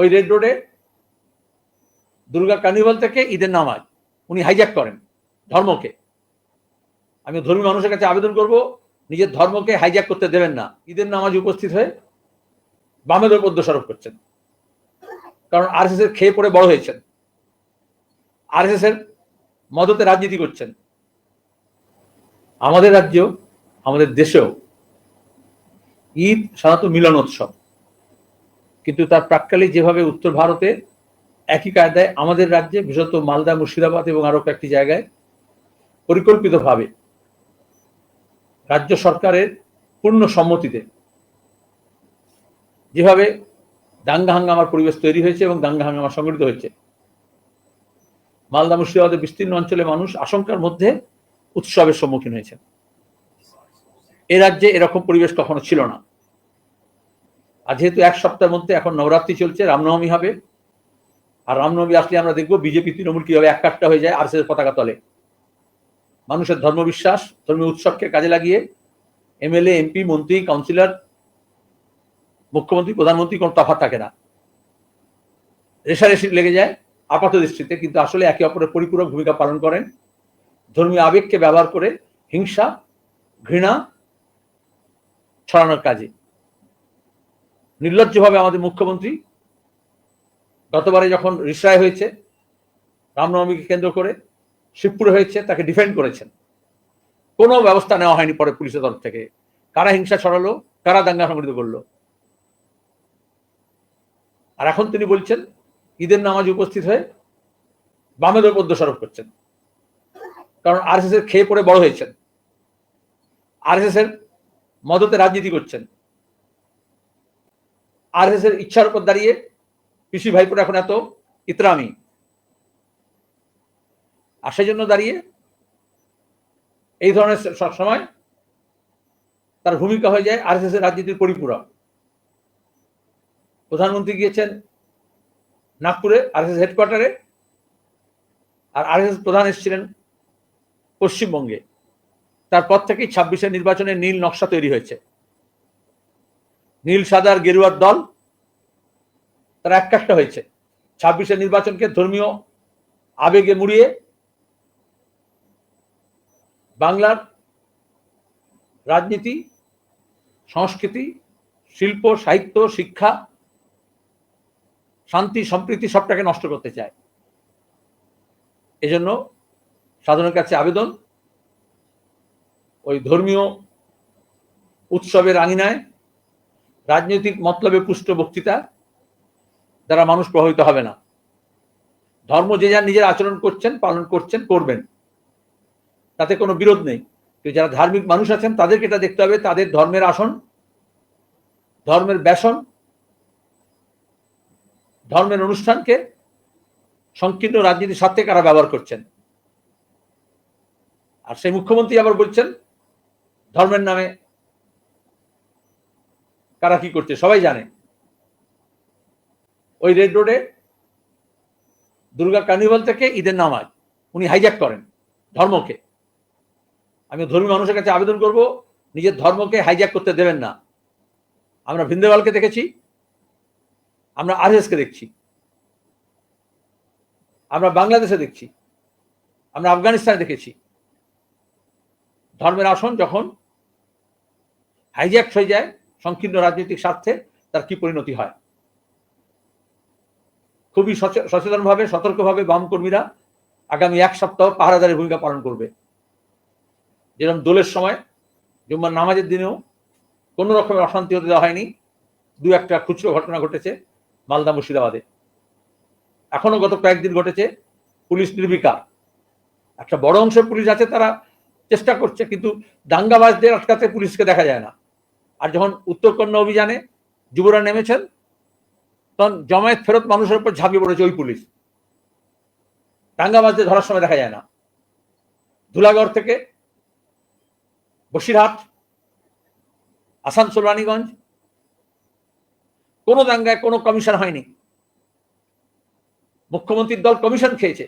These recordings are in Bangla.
ওই রেড রোডে দুর্গা কার্নিভাল থেকে ঈদের নামাজ। উনি হাইজ্যাক করেন ধর্মকে। আমি ধর্মী মানুষের কাছে আবেদন করব, নিজের ধর্মকে হাইজ্যাক করতে দেবেন না। ঈদের নামাজ উপস্থিত হয়ে বামেদের পদ্মস্বরূপ করছেন। কারণ আর এর খেয়ে পড়ে বড় হয়েছেন। আর এস এর মদতে রাজনীতি করছেন। আমাদের রাজ্যেও, আমাদের দেশেও ঈদ সাধারণত মিলন উৎসব কিন্তু তার প্রাককালে যেভাবে উত্তর ভারতে একই কায়দায় আমাদের রাজ্যে, বিশেষত মালদা, মুর্শিদাবাদ এবং আরও কয়েকটি জায়গায় পরিকল্পিতভাবে রাজ্য সরকারের পূর্ণ সম্মতিতে যেভাবে দাঙ্গা হাঙ্গামার পরিবেশ তৈরি হয়েছে এবং দাঙ্গা হাঙ্গামা সংগঠিত হয়েছে। মালদা, মুর্শিদাবাদের বিস্তীর্ণ অঞ্চলে মানুষ আশঙ্কার মধ্যে উৎসবের সম্মুখীন হয়েছে এ রাজ্যে এরকম পরিবেশ কখনো ছিল না। আর যেহেতু এক সপ্তাহের মধ্যে এখন নবরাত্রি চলছে, রামনবমী হবে, আর রামনবমী আসলে আমরা দেখব বিজেপি, তৃণমূল কীভাবে এককাট্টা হয়ে যায় আর সে পতাকা তলে। মানুষের ধর্মবিশ্বাস, ধর্মীয় উৎসবকে কাজে লাগিয়ে এমএলএ, এমপি, মন্ত্রী, কাউন্সিলর, মুখ্যমন্ত্রী, প্রধানমন্ত্রী কোনো তফাৎ থাকে না। রেশারেশি লেগে যায় আপাত দৃষ্টিতে, কিন্তু আসলে একে অপরের পরিপূরক ভূমিকা পালন করেন। ধর্মীয় আবেগকে ব্যবহার করে হিংসা, ঘৃণা ছড়ানোর কাজে। নির্লজ্জভাবে আমাদের মুখ্যমন্ত্রী গতবারে যখন রিসরায় হয়েছে, রামনবমীকে কেন্দ্র করে শিবপুরে হয়েছে, তাকে ডিফেন্ড করেছেন। কোনো ব্যবস্থা নেওয়া হয়নি পরে পুলিশের তরফ থেকে। কারা হিংসা ছড়ালো, কারা দাঙ্গা সংগঠিত করল? আর এখন তিনি বলছেন, ঈদের নামাজ উপস্থিত হয়ে বামেদের পদ্মস্বরূপ করছেন। কারণ আর এর খেয়ে পড়ে বড় হয়েছেন। আর এস এস এর মদতে রাজনীতি করছেন। আর এস এর ইচ্ছার উপর দাঁড়িয়ে পিসি ভাইপুর এখন এত ইতরামি। আর সেই জন্য দাঁড়িয়ে এই ধরনের সবসময় তার ভূমিকা হয়ে যায় আর এস এর রাজনীতির পরিপূরক। প্রধানমন্ত্রী গিয়েছেন নাগপুরে আর এস এস হেডকোয়ার্টারে আর আর এস প্রধান এসেছিলেন পশ্চিমবঙ্গে। তারপর থেকেই ছাব্বিশের নির্বাচনে নীল নকশা তৈরি হয়েছে। নীল, সাদার গেরুয়ার দল, তারা একটা হয়েছে। ছাব্বিশের নির্বাচনকে ধর্মীয় আবেগে মুড়িয়ে বাংলার রাজনীতি, সংস্কৃতি, শিল্প, সাহিত্য, শিক্ষা, শান্তি, সম্প্রীতি সবটাকে নষ্ট করতে চায়। এজন্য সাধারণের কাছে আবেদন, ওই ধর্মীয় উৎসবের আঙিনায় রাজনৈতিক মতলবে পুষ্ট বক্তৃতা দ্বারা মানুষ প্রভাবিত হবে না। ধর্ম যে যার নিজের আচরণ করছেন, পালন করছেন, করবেন। তাতে কোনো বিরোধ নেই। কিন্তু যারা ধার্মিক মানুষ আছেন, তাদেরকে এটা দেখতে হবে, তাদের ধর্মের আসন, ধর্মের ব্যাসন, ধর্মের অনুষ্ঠানকে সংকীর্ণ রাজনীতির স্বার্থে কারা ব্যবহার করছেন। আর সেই মুখ্যমন্ত্রী আবার বলছেন, ধর্মের নামে কারা কি করছে সবাই জানে। ওই রেড রোডে দুর্গা কার্নিভাল থেকে ঈদের নামাজ। উনি হাইজ্যাক করেন ধর্মকে। আমি ধর্মী মানুষের কাছে আবেদন করব, নিজের ধর্মকে হাইজ্যাক করতে দেবেন না। আমরা ভিন্দেওয়ালকে দেখেছি, আমরা আর কে দেখছি, আমরা বাংলাদেশে দেখছি, আমরা আফগানিস্তানে দেখেছি। ধর্মের আসন যখন হাইজ্যাক হয়ে যায় সংকীর্ণ রাজনৈতিক স্বার্থে তার কি পরিণতি হয়? খুবই সচেতনভাবে, সতর্কভাবে বাম কর্মীরা আগামী এক সপ্তাহ পাহারাদারের ভূমিকা পালন করবে। যেরকম দোলের সময় জুম্মার নামাজের দিনেও কোনো রকমের অশান্তি হতে দেওয়া হয়নি। দু একটা খুচরো ঘটনা ঘটেছে মালদা মুর্শিদাবাদে। এখনও গত কয়েকদিন ঘটেছে পুলিশ নির্বিকার। একটা বড় অংশের পুলিশ আছে, তারা চেষ্টা করছে, কিন্তু দাঙ্গাবাজদের আটকাতে পুলিশকে দেখা যায় না। আর যখন উত্তরকন্যা অভিযানে যুবরা নেমেছেন, তখন জমায়েত ফেরত মানুষের উপর ঝাঁপিয়ে পড়েছে ওই পুলিশ। দাঙ্গাবাজদের ধরার সময় দেখা যায় না। ধুলাগড় থেকে বসিরহাট, আসানসোল, রানীগঞ্জ, কোনো দাঙ্গায় কোনো কমিশন হয়নি। মুখ্যমন্ত্রীর দল কমিশন খেয়েছে।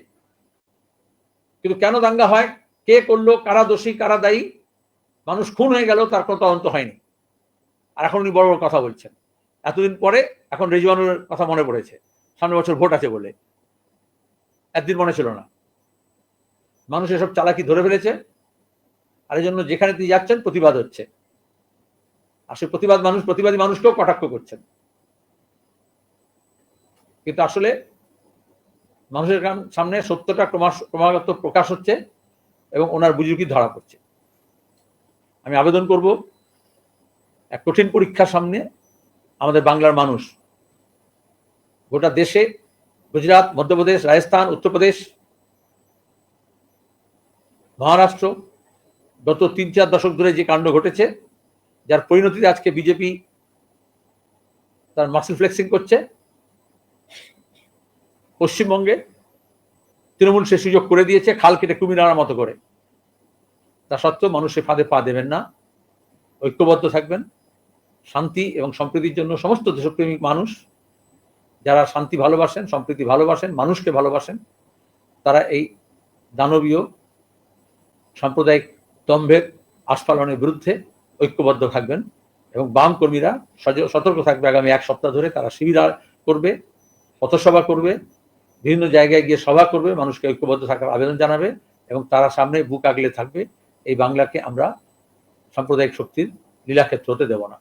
কিন্তু কেন দাঙ্গা হয়, কে করল, কারা দোষী, কারা দায়ী, মানুষ খুন হয়ে গেল তার কোনো তদন্ত হয়নি। আর এখন উনি বড় বড় কথা বলছেন। এতদিন পরে এখন রেজওয়ানুর কথা মনে পড়েছে। সামনে বছর ভোট আছে বলে। একদিন মনে ছিল না। মানুষ এসব চালাকি ধরে ফেলেছে। আর এই জন্য যেখানে তিনি যাচ্ছেন, প্রতিবাদ হচ্ছে। আর সেই প্রতিবাদ মানুষ, প্রতিবাদী মানুষকেও কটাক্ষ করছেন। কিন্তু আসলে মানুষের সামনে সত্যটা ক্রমাস, ক্রমাগত প্রকাশ হচ্ছে এবং ওনার বুজুর্গি ধরা পড়ছে। আমি আবেদন করব এক কঠিন পরীক্ষার সামনে আমাদের বাংলার মানুষ গোটা দেশে, গুজরাট, মধ্যপ্রদেশ, রাজস্থান, উত্তরপ্রদেশ, মহারাষ্ট্র, গত তিন চার দশক ধরে যে কাণ্ড ঘটেছে, যার পরিণতিতে আজকে বিজেপি তার মাসেল ফ্লেক্সিং করছে, পশ্চিমবঙ্গে তৃণমূল সে সুযোগ করে দিয়েছে, খাল কেটে কুমির আনার মতো করে। তা সত্ত্বেও মানুষের ফাঁদে পা দেবেন না, ঐক্যবদ্ধ থাকবেন। শান্তি এবং সম্প্রীতির জন্য সমস্ত দেশপ্রেমিক মানুষ যারা শান্তি ভালোবাসেন, সম্প্রীতি ভালোবাসেন, মানুষকে ভালোবাসেন, তারা এই দানবীয় সাম্প্রদায়িক দম্ভের আস্ফালনের বিরুদ্ধে ঐক্যবদ্ধ থাকবেন এবং বাম কর্মীরা সতর্ক থাকবে আগামী এক সপ্তাহ ধরে। তারা শিবির করবে, পথসভা করবে, বিভিন্ন জায়গায় গিয়ে সভা করবে, মানুষকে ঐক্যবদ্ধ থাকার আবেদন জানাবে এবং তারা সামনে বুক আগলে থাকবে। এই বাংলাকে আমরা সাম্প্রদায়িক শক্তির লীলাক্ষেত্র হতে দেব না।